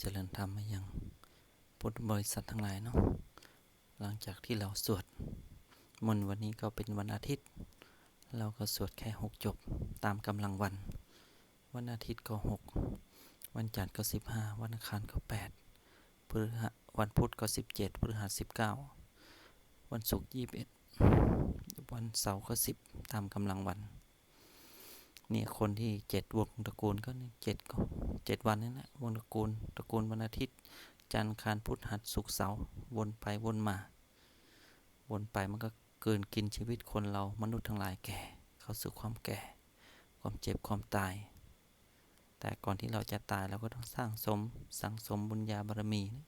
เจริญธรรมมายังพุทธบริษัททั้งหลายเนาะหลังจากที่เราสวดมนต์วันนี้ก็เป็นวันอาทิตย์ เราก็สวดแค่หกจบตามกำลังวัน วันอาทิตย์ก็หกวันจันทร์ก็สิบห้าวันอังคารก็แปดพฤหัสวันพุธก็สิบเจ็ดพฤหัสสิบเก้าวันศุกร์ยี่สิบเอ็ดวันเสาร์ก็สิบตามกำลังวันเนี่ยคนที่เจ็ดวงตระกูลก็เจ็ดก็ เจ็ดวันนั่นแหละวงตระกูลตระกูลวันอาทิตย์ จันทร์คารพุธหัสศุกเสาร์วนไปวนมา วนไปมันก็เกินกินชีวิตคนเรามนุษย์ทั้งหลายแก่ เข้าสู่ความแก่ ความเจ็บความตาย แต่ก่อนที่เราจะตายเราก็ต้องสร้างสมสังสมบุญญาบารมีนะ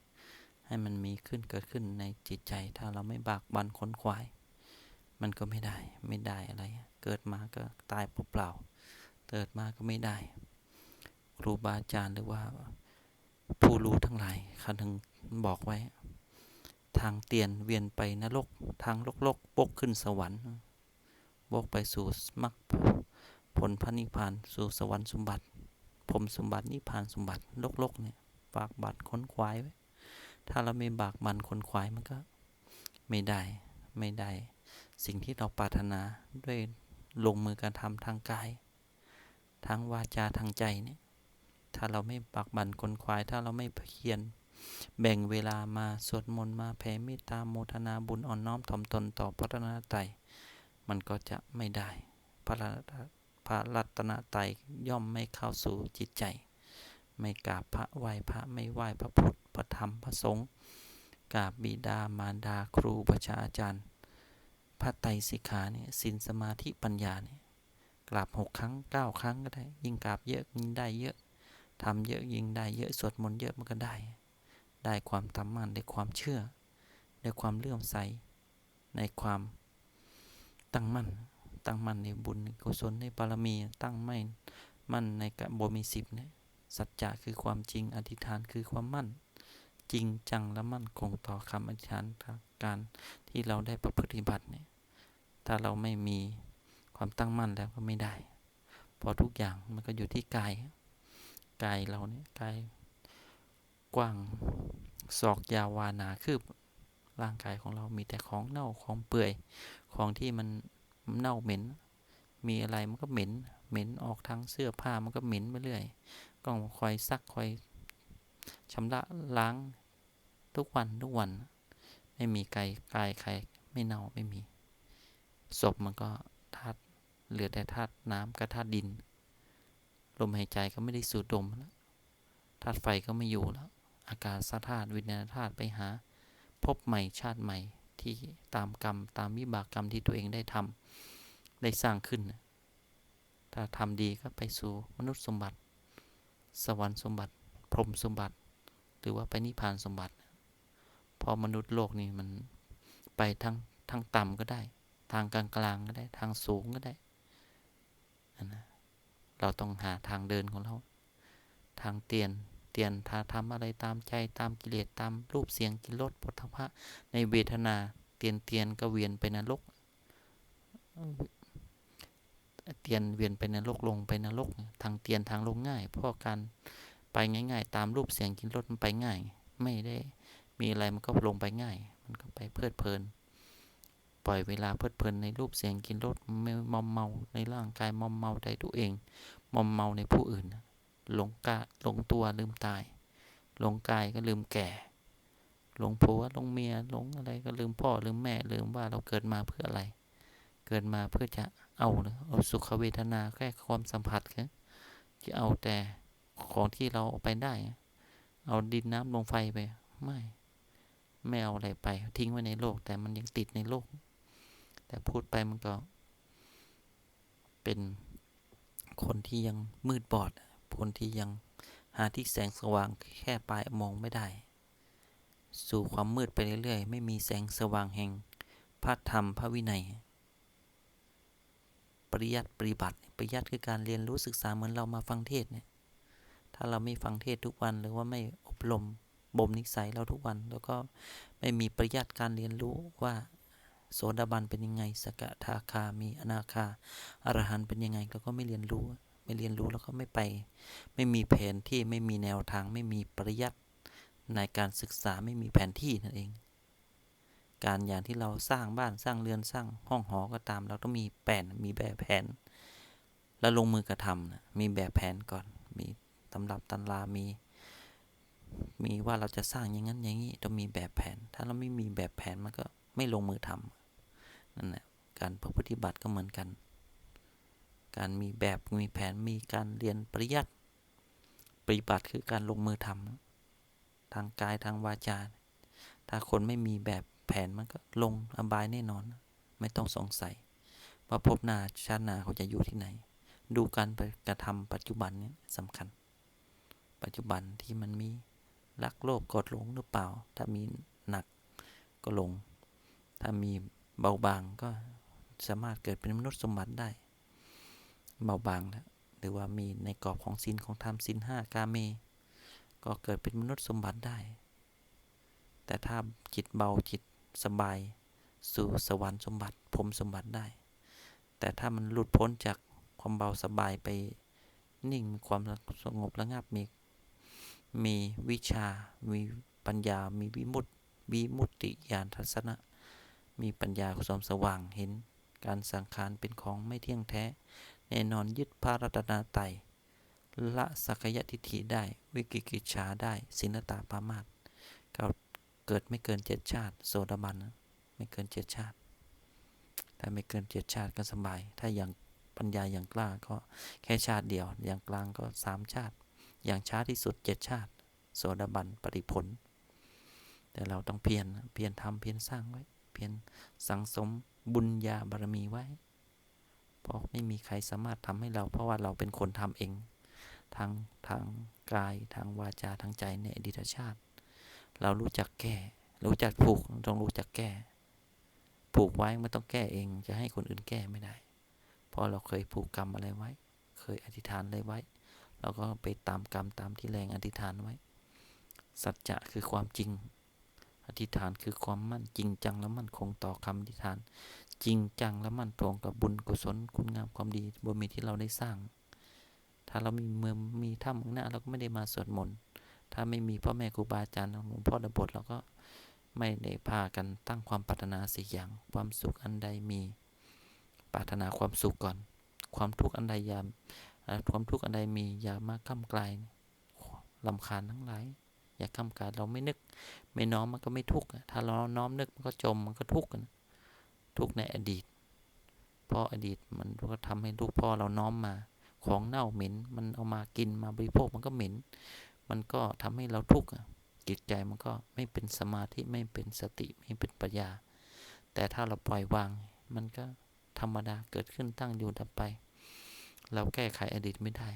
ให้มันมีขึ้นเกิดขึ้นในจิตใจ ถ้าเราไม่บากบันขนขวาย มันก็ไม่ได้ไม่ได้อะไร เกิดมาก็ตายเปล่าๆเกิดมาก็ไม่ได้ ครูบาอาจารย์หรือว่าผู้รู้ทั้งหลายเขาถึงบอกไว้ ทางเตียนเวียนไปนรก ทางโลกโลกบกขึ้นสวรรค์บกไปสู่มรรคผลพระนิพพานสู่สวรรค์สมบัติผมสมบัตินิพพานสมบัติโลกโลกเนี่ยฝากบัตรค้นควายไว้ ถ้าเราไม่บากมันค้นควายมันก็ ไม่ได้ไม่ได้ สิ่งที่เราปรารถนาด้วยลงมือการทำทางกาย ทางวาจาทางใจเนี่ย ถ้าเราไม่ปักบันคนควาย ถ้าเราไม่เพียรแบ่งเวลามาสวดมนต์มาแผ่เมตตาโมทนาบุญอ่อนน้อมถ่อมตนต่อพระรัตนตรัยมันก็จะไม่ได้ พระรัตพระรัตนตรัยย่อมไม่เข้าสู่จิตใจ ไม่กราบพระไหว้พระไม่ไหว้พระพุทธพระธรรมพระสงฆ์กราบบิดามารดาครูประชาอาจารย์ พระไตรสิกขาเนี่ยสินสมาธิปัญญาเนี่ยกราบหกครั้งเก้าครั้งก็ได้ ยิ่งกราบเยอะยิ่งได้เยอะ ทำเยอะยิ่งได้เยอะสวดมนต์เยอะมันก็ได้ ได้ความตั้งมั่นได้ความเชื่อ ได้ความเลื่อมใส ในความตั้งมั่น ตั้งมั่นในบุญกุศลในบารมีตั้งไม่มั่นในกะบมีสิบเนี่ยสัจจะคือความจริงอธิษฐานคือความมั่น จริงจังและมั่นคงต่อคำอธิษฐานการที่เราได้ประพฤติบัติเนี่ยถ้าเราไม่มีความตั้งมั่นแล้วก็ไม่ได้ พอทุกอย่างมันก็อยู่ที่กาย กายเราเนี่ยกายกว้างศอกยาววานาคืบร่างกายของเรามีแต่ของเน่าของเปื่อยของที่มันเน่าเหม็น มีอะไรมันก็เหม็น เหม็นออกทางเสื้อผ้ามันก็เหม็นไปเรื่อยก็คอยซักคอยชำระล้างทุกวันทุกวัน ไม่มีกายกายใครไม่เน่าไม่มีศพมันก็ธาตุเหลือแต่ธาตุน้ำกับธาตุดิน ลมหายใจก็ไม่ได้สูดดมแล้วธาตุไฟก็ไม่อยู่แล้วอากาศธาตุวิญญาณธาตุไปหา พบใหม่ชาติใหม่ที่ตามกรรม ตามวิบากกรรมที่ตัวเองได้ทำได้สร้างขึ้น ถ้าทำดีก็ไปสู่มนุษย์สมบัติ สวรรค์สมบัติ พรหมสมบัติ หรือว่าไปนิพพานสมบัติพราะมนุษย์โลกนี่มันไปทั้งทั้งต่ำก็ได้ ทางกลางกลางก็ได้ ทางสูงก็ได้นะ เราต้องหาทางเดินของเรา ทางเตียน เตียนถ้าทำอะไรตามใจตามกิเลสตามรูปเสียงกินรสปุถะพะในเวทนา เตียนเตียนก็เวียนไปนรก เตียนเวียนไปนรกลงไปนรก ทางเตียนทางลงง่าย เพราะการไปง่าย ๆ ตามรูปเสียงกินรสมันไปง่าย ไม่ได้มีอะไรมันก็ลงไปง่าย มันก็ไปเพลิดเพลิน ปล่อยเวลาเพลิดเพลินในรูปเสียงกินรสมอมเมาในร่างกายมอมเมาในตัวเอง มอมเมาในผู้อื่นหลงกาหลงตัวลืมตายหลงกายก็ลืมแก่หลงผัวหลงเมียหลงอะไรก็ลืมพ่อลืมแม่ลืมว่าเราเกิดมาเพื่ออะไร เกิดมาเพื่อจะเอาเอาสุขเวทนาแค่ความสัมผัสแค่จะเอาแต่ของที่เราเอาไปได้ เอาดินน้ำลมไฟไป ไม่ ไม่เอาอะไรไป ทิ้งไว้ในโลก แต่มันยังติดในโลก แต่พูดไปมันก็ เป็นคนที่ยังมืดบอด คนที่ยังหาที่แสงสว่างแค่ปลายมองไม่ได้ สู่ความมืดไปเรื่อยๆ ไม่มีแสงสว่างแห่งพระธรรมพระวินัย ปริยัติปฏิบัติปริยัติคือการเรียนรู้ศึกษาเหมือนเรามาฟังเทศเนี่ย ถ้าเราไม่ฟังเทศทุกวันหรือว่าไม่อบรมบ่มนิสัยเราทุกวัน แล้วก็ไม่มีปริยัติการเรียนรู้ว่า โสดาบันเป็นยังไง สกทาคามีอนาคาอรหันเป็นยังไงเราก็ไม่เรียนรู้ ไม่เรียนรู้แล้วก็ไม่ไป ไม่มีแผนที่ไม่มีแนวทาง ไม่มีปริยัติในการศึกษาไม่มีแผนที่นั่นเอง การอย่างที่เราสร้างบ้านสร้างเรือนสร้างห้องหอก็ตาม เราต้องมีแผนมีแบบแผน แล้วลงมือกระทำนะมีแบบแผนก่อน มีตำรับตำรามีมีว่าเราจะสร้างอย่างนั้นอย่างนี้ต้องมีแบบแผน ถ้าเราไม่มีแบบแผนมันก็ ไม่ลงมือทำนั่นแหละการปฏิบัติก็เหมือนกัน การมีแบบมีแผนมีการเรียนปริยัติปฏิบัติคือการลงมือทำทางกายทางวาจา ถ้าคนไม่มีแบบแผนมันก็ลงอบายแน่นอน ไม่ต้องสงสัย ว่าพบนาชาตินาเขาจะอยู่ที่ไหน ดูการกระทำปัจจุบันนี้สำคัญ ปัจจุบันที่มันมีรักโลภกดหลงหรือเปล่า ถ้ามีหนักก็ลง ถ้ามีเบาบางก็สามารถเกิดเป็นมนุษย์สมบัติได้ เบาบางแล้วหรือว่ามีในกรอบของศีลของธรรมศีลห้ากาเม ก็เกิดเป็นมนุษย์สมบัติได้ แต่ถ้าจิตเบาจิตสบายสู่สวรรค์สมบัติพรมสมบัติได้ แต่ถ้ามันหลุดพ้นจากความเบาสบายไปนิ่งมีความสงบระงับมีมีวิชา มีปัญญา มีวิมุตติวิมุตติญาณทัศนะ มีปัญญาความสว่างเห็น การสังขารเป็นของไม่เที่ยงแท้ แน่นอนยึดพระรัตนาไตรละสักยทิฏฐิได้ วิกิกิจฉาได้สินตาปามาตก็เกิดไม่เกินเจ็ดชาติ โสดาบันไม่เกินเจ็ดชาติ ถ้าไม่เกินเจ็ดชาติก็สบาย ถ้าอย่างปัญญาอย่างกล้าก็แค่ชาติเดียว อย่างกลางก็สามชาติ อย่างช้าที่สุดเจ็ดชาติ โสดาบันปริผล แต่เราต้องเพียรเพียรทำเพียรสร้างไว้ เพียรสังสมบุญญาบารมีไว้ เพราะไม่มีใครสามารถทำให้เรา เพราะว่าเราเป็นคนทำเองทางทางกายทางวาจาทางใจในอดีตชาติ เรารู้จักแก้ รู้จักผูกต้องรู้จักแก้ผูกไว้ไม่ต้องแก้เองจะให้คนอื่นแก้ไม่ได้ เพราะเราเคยผูกกรรมอะไรไว้ เคยอธิษฐานอะไรไว้ เราก็ไปตามกรรมตามที่แรงอธิษฐานไว้ สัจจะคือความจริง อธิษฐานคือความมั่นจริงจังและมั่นคงต่อคำอธิษฐาน จริงจังและมั่นตรงกับบุญกุศลคุณงามความดีบารมีที่เราได้สร้าง ถ้าเรามีเมืองมีถ้ำข้างหน้าเราก็ไม่ได้มาสวดมนต์ถ้าไม่มีพ่อแม่ครูบาอาจารย์หลวงพ่อดบทเราก็ไม่ได้พากันตั้งความปรารถนาสี่อย่างความสุขอันใดมีปรารถนาความสุขก่อน ความทุกข์อันใดยามความทุกข์อันใดมีอย่ามาก้ำไกลลำคาญทั้งหลาย อย่าก้ำกายเราไม่นึก ไม่น้อมมันก็ไม่ทุกข์ถ้าเราน้อมนึกมันก็จมมันก็ทุกข์ทุกข์ในอดีตเพราะอดีตมันก็ทำให้ลูกพ่อเราน้อมมา ของเน่าเหม็น มันเอามากินมาบริโภคมันก็เหม็น มันก็ทำให้เราทุกข์จิตใจมันก็ไม่เป็นสมาธิไม่เป็นสติไม่เป็นปัญญา แต่ถ้าเราปล่อยวาง มันก็ธรรมดาเกิดขึ้นตั้งอยู่ดับไป เราแก้ไขอดีตไม่ได้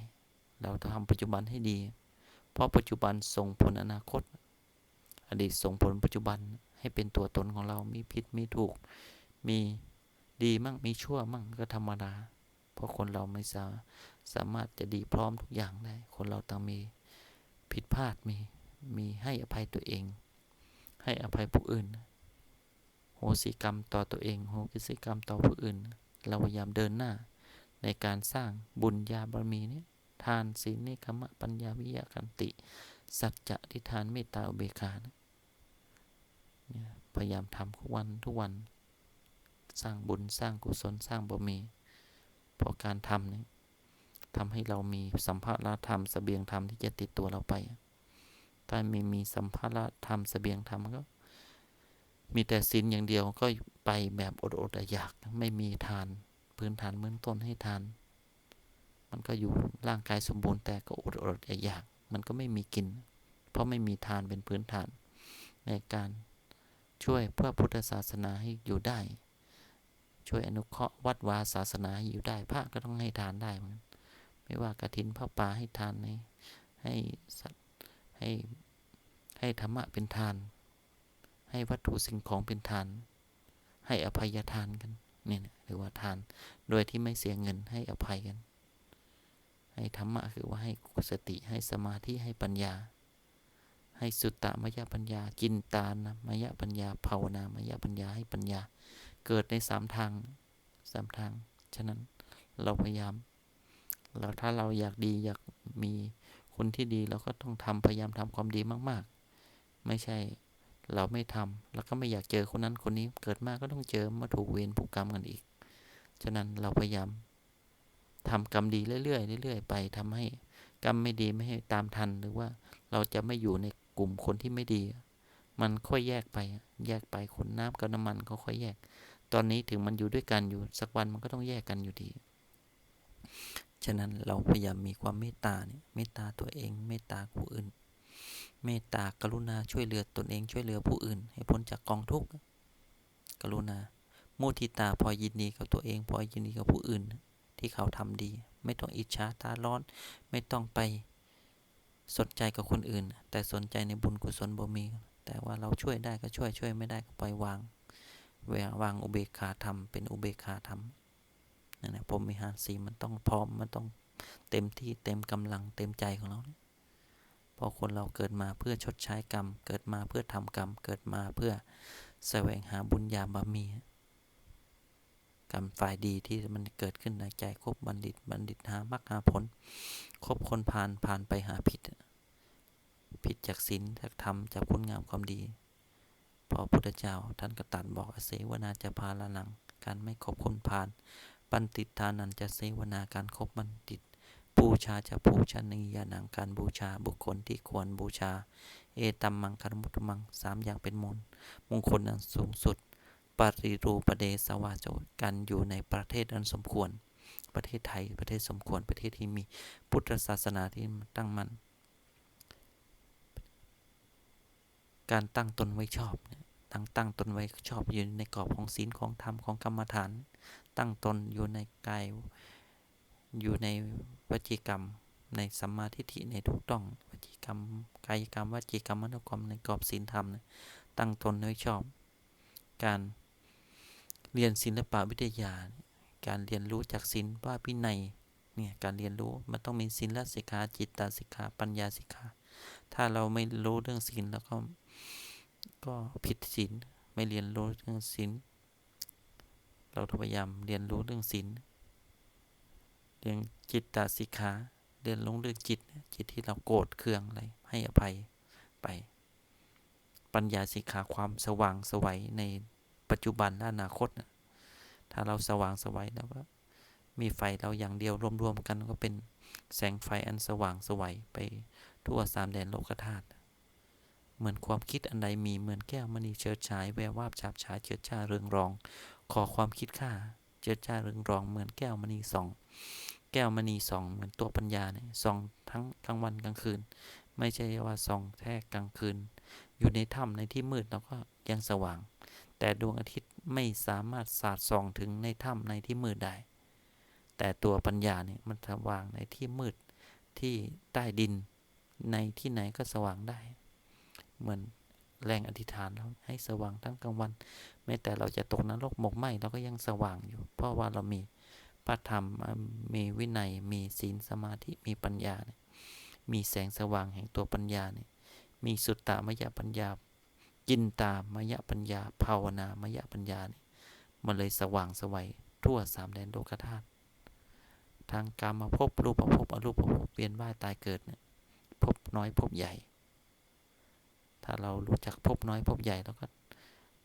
เราต้องทำปัจจุบันให้ดี เพราะปัจจุบันส่งผลอนาคต อดีตส่งผลปัจจุบันให้เป็นตัวตนของเรา มีผิด มีถูก มีดีมั่ง มีชั่วมั่งก็ธรรมดา เพราะคนเราไม่สาสามารถจะดีพร้อมทุกอย่างได้ คนเราต้องมีผิดพลาด มี มีให้อภัยตัวเอง ให้อภัยผู้อื่น โหสิกรรมต่อตัวเอง โหสิกรรมต่อผู้อื่น เราพยายามเดินหน้าในการสร้างบุญญาบารมีนี้ ทานศีลนิคมะปัญญาวิยาคันติ สัจจะทิฏฐานเมตตาอุเบกขานะพยายามทำทุกวันทุกวัน สร้างบุญสร้างกุศลสร้างบารมีเพราะการทำนี้ทำให้เรามีสัมภาระธรรมสเสบียงธรรมที่จะติดตัวเราไป ถ้าไม่มีสัมภาระธรรมสเสบียงธรรมก็ มีแต่ศีลอย่างเดียวก็ไปแบบอดอดอยาก ไม่มีทาน พื้นฐานเบื้องต้นให้ทาน มันก็อยู่ร่างกายสมบูรณ์แต่ก็อดอดอยากมันก็ไม่มีกิน เพราะไม่มีทานเป็นพื้นฐาน ในการช่วยเพื่อพุทธศาสนาให้อยู่ได้ ช่วยอนุเคราะห์วัดวาศาสนาให้อยู่ได้พระก็ต้องให้ทานได้เหมือนไม่ว่ากระถินพระป่าให้ทานในให้สัตว์ให้ให้ธรรมะเป็นทาน ให้วัตถุสิ่งของเป็นทาน ให้อภัยทานกันเนี่ยหรือว่าทาน โดยที่ไม่เสียเงินให้อภัยกัน ให้ธรรมะคือว่าให้สติให้สมาธิให้ปัญญา ให้สุตตมยปัญญาจินตานะมยปัญญาภาวนามยปัญญาให้ปัญญา เกิดในสามทางสามทาง ฉะนั้นเราพยายามแล้วถ้าเราอยากดีอยากมีคนที่ดีเราก็ต้องทำพยายามทำความดีมาก ๆ ไม่ใช่เราไม่ทำแล้วก็ไม่อยากเจอคนนั้นคนนี้เกิดมาก็ต้องเจอมาถูกเวรผูกกรรมกันอีก ฉะนั้นเราพยายาม ทำกรรมดีเรื่อยๆเรื่อยๆไปทำให้กรรมไม่ดีไม่ให้ตามทันหรือว่าเราจะไม่อยู่ในกลุ่มคนที่ไม่ดี มันค่อยแยกไป แยกไปคนน้ำกับน้ำมันก็ค่อยแยก ตอนนี้ถึงมันอยู่ด้วยกันอยู่สักวันมันก็ต้องแยกกันอยู่ดี ฉะนั้นเราพยายามมีความเมตตาเนี่ยเมตตาตัวเอง เมตตาผู้อื่น เมตตากรุณาช่วยเหลือตนเองช่วยเหลือผู้อื่น ให้พ้นจากกองทุกข์กรุณามุทิตาพอยินดีกับตัวเอง พอยินดีกับผู้อื่น ที่เขาทำดี ไม่ต้องอิจฉาตาร้อน ไม่ต้องไปสนใจกับคนอื่น แต่สนใจในบุญกุศลบ่มี แต่ว่าเราช่วยได้ก็ช่วยช่วยไม่ได้ก็ปล่อยวางเวลาวางอุเบกขาธรรมเป็นอุเบกขาธรรมนั่นแหละพรมวิหารสีมันต้องพร้อมมันต้องเต็มที่เต็มกำลังเต็มใจของเราเพราะคนเราเกิดมาเพื่อชดใช้กรรม เกิดมาเพื่อทำกรรม เกิดมาเพื่อแสวงหาบุญญาบารมี กรรมฝ่ายดีที่มันเกิดขึ้นในใจครบบัณฑิต บัณฑิตหามรรคหาผลครบคนผ่านผ่านไปหาผิด ผิดจากศีลจากธรรมจากคุณงามความดี พอพุทธเจ้าท่านกระตัดบอกอเสวนาจะพาละนัง การไม่ครบคนผ่านบัณฑิตทานันจะเสวนาการครบบัณฑิตบูชาจะบูชนียานังการบูชาบุคคลที่ควรบูชา เอตัมมังคารมุตมังสามอย่างเป็นมนมงคลอันสูงสุด ปริรูปเดสวาโจกันอยู่ในประเทศอันสมควร ประเทศไทยประเทศสมควรประเทศที่มีพุทธศาสนาที่ตั้งมั่นการตั้งตนไว้ชอบตั้งตั้งตนไว้ชอบอยู่ในกรอบของศีลของธรรมของกรรมฐาน ตั้งตนอยู่ในกายอยู่ในวจีกรรม ในสัมมาทิฏฐิในถูกต้องวจีกรรมกายกรรมวจีกรรมมโนกรรมในกรอบศีลธรรมนะตั้งตนไว้ชอบ การ เรียนศิลปะวิทยา การเรียนรู้จากศิลปะพินัยเนี่ยการเรียนรู้มันต้องมีศิลสิกขาจิตตสิกขาปัญญาสิกขาถ้าเราไม่รู้เรื่องศิลแล้วก็ก็ผิดศีลไม่เรียนรู้เรื่องศีลเราพยายามเรียนรู้เรื่องศีลเรื่องจิตตสิกขาเรียนรู้เรื่องจิต จิตที่เราโกรธเคืองอะไรให้อภัยไป ปัญญาสิกขาความสว่างสวัยใน ปัจจุบันและอนาคตนะถ้าเราสว่างสวัยแล้วก็มีไฟเราอย่างเดียวรวมๆกันก็เป็นแสงไฟอันสว่างสวัยไปทั่วสามแดนโลกธาตุเหมือนความคิดอันใดมีเหมือนแก้วมณีเชิดฉายแวววาบฉาบฉายเจิดจ้าเรืองรอง ขอความคิดค่าเจิดจ้าเรืองรอง เหมือนแก้วมณีสองแก้วมณีสองเหมือนตัวปัญญาเนี่ยสองทั้งกลางวันกลางคืน ไม่ใช่ว่าสองแค่กลางคืน อยู่ในถ้ำในที่มืดเราก็ยังสว่าง แต่ดวงอาทิตย์ไม่สามารถสาดส่องถึงในถ้ำในที่มืดได้ แต่ตัวปัญญาเนี่ยมันสว่างในที่มืดที่ใต้ดินในที่ไหนก็สว่างได้ เหมือนแรงอธิษฐานเราให้สว่างทั้งกลางวัน แม้แต่เราจะตกนรกหมกไหมเราก็ยังสว่างอยู่ เพราะว่าเรามีพระธรรมมีวินัยมีศีลสมาธิมีปัญญาเนี่ยมีแสงสว่างแห่งตัวปัญญาเนี่ยมีสุตตามยปัญญา จินตามยปัญญา ภาวนามยปัญญานี่มันเลยสว่างสวัยทั่วสามแดนโลกธาตุทางการมาพบรูปภพอรูปภพเวียนว่ายตายเกิดเนี่ยพบน้อยพบใหญ่ ถ้าเรารู้จักพบน้อยพบใหญ่เราก็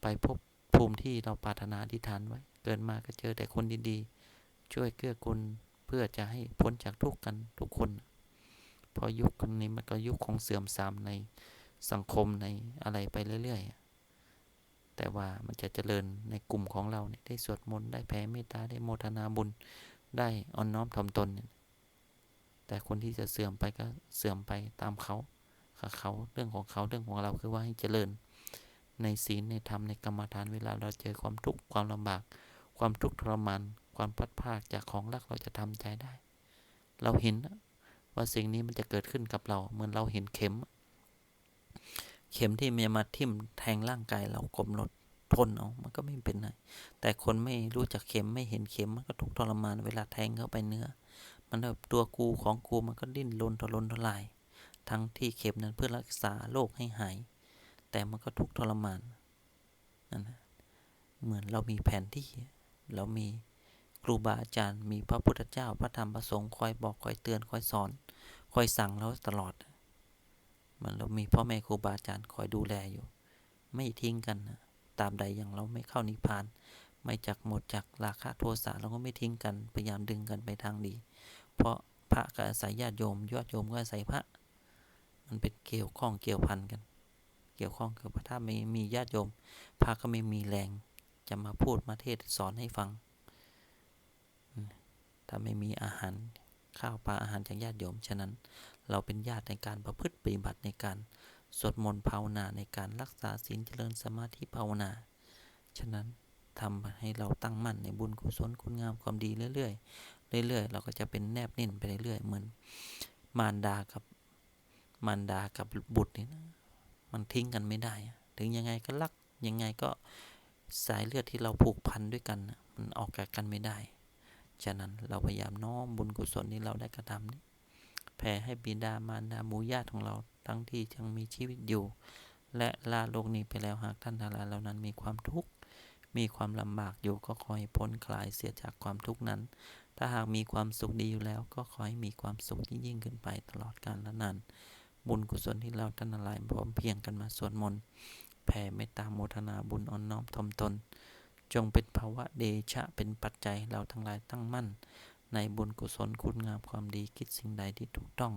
ไปพบภูมิที่เราปรารถนาที่ฐานไว้ เกินมาก็เจอแต่คนดีๆ ช่วยเกื้อกูลเพื่อจะให้พ้นจากทุกข์กันทุกคน พอยุคนี้มันก็ยุคของเสื่อมทรามใน สังคมในอะไรไปเรื่อยๆ แต่ว่ามันจะเจริญในกลุ่มของเราเนี่ยได้สวดมนต์ได้แผ่เมตตาได้โมทนาบุญได้อ่อนน้อมถ่อมตนเนี่ยแต่คนที่จะเสื่อมไปก็เสื่อมไปตามเขาเขาเรื่องของเขาเรื่องของเราคือว่าให้เจริญ ในศีลในธรรมในกรรมฐานเวลาเราเจอความทุกข์ความลำบาก ความทุกข์ทรมานความพัดภาคจากของรักเราจะทำใจได้ เราเห็นว่าสิ่งนี้มันจะเกิดขึ้นกับเรา เหมือนเราเห็นเข็ม เข็มที่มันมาทิ่มแทงร่างกายเรากลมลดทนเอามันก็ไม่เป็นไรแต่คนไม่รู้จักเข็มไม่เห็นเข็มมันก็ทุกทรมานเวลาแทงเข้าไปเนื้อ มันแบบตัวกูของกูมันก็ดิ้นรนทรนทลาย ทั้งที่เข็มนั้นเพื่อรักษาโรคให้หาย แต่มันก็ทุกทรมานนั่นนะเหมือนเรามีแผนที่ เรามีครูบาอาจารย์มีพระพุทธเจ้าพระธรรมพระสงฆ์คอยบอกคอยเตือนคอยสอน คอยสั่งเราตลอด มันเรามีพ่อแม่ครูบาอาจารย์คอยดูแลอยู่ ไม่ทิ้งกันนะตามใดอย่างเราไม่เข้านิพพาน ไม่จักหมดจากราคะโทสะเราก็ไม่ทิ้งกันพยายามดึงกันไปทางดี เพราะพระก็อาศัยญาติโยมยอดโยมก็อาศัยพระ มันเป็นเกี่ยวข้องเกี่ยวพันกัน เกี่ยวข้องกับพระถ้าไม่มีญาติโยม พระก็ไม่มีแรง จะมาพูดมาเทศสอนให้ฟัง ถ้าไม่มีอาหารข้าวปลาอาหารจากญาติโยม ฉะนั้น เราเป็นญาติในการประพฤติปฏิบัติในการสวดมนต์ภาวนาในการรักษาศีลเจริญสมาธิภาวนา ฉะนั้นทำให้เราตั้งมั่นในบุญกุศลคุณงามความดีเรื่อยๆ เรื่อยๆ เราก็จะเป็นแนบนิ่นไปเรื่อยๆ เหมือนมารดากับมารดากับบุตรนี่นะมันทิ้งกันไม่ได้ ถึงยังไงก็รักยังไงก็สายเลือดที่เราผูกพันด้วยกัน มันออกจากกันไม่ได้ ฉะนั้นเราพยายามน้อมบุญกุศลนี้เราได้กระทำนี้ แผ่ให้บิดามารดาหมู่ญาติของเราทั้งที่ยังมีชีวิตอยู่ และลาโลกนี้ไปแล้วหากท่านทั้งหลายเหล่านั้นมีความทุกข์มีความลำบากอยู่ก็ขอให้พ้นคลายเสียจากความทุกข์นั้น ถ้าหากมีความสุขดีอยู่แล้ว ก็ขอให้มีความสุขยิ่งยิ่งขึ้นไปตลอดกาลและนานบุญกุศลที่เราท่านทั้งหลายพร้อมเพียงกันมาสวดมนต์แผ่เมตตาโมทนาบุญอ่อนน้อมทมตน จงเป็นภาวะเดชะเป็นปัจจัยเราทั้งหลายตั้งมั่น ในบุญกุศลคุณงามความดีคิดสิ่งใดที่ถูกต้อง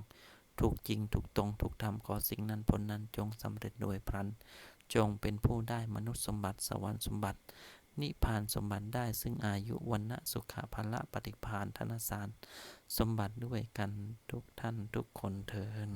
ถูกจริงถูกตรง ถูกทำขอสิ่งนั้นผลนั้นจงสำเร็จโดยพลัน จงเป็นผู้ได้มนุษย์สมบัติสวรรค์สมบัติ นิพานสมบัติได้ซึ่งอายุวันณะสุขภาละปฏิพานธนสาร สมบัติด้วยกันทุกท่านทุกคนเทิน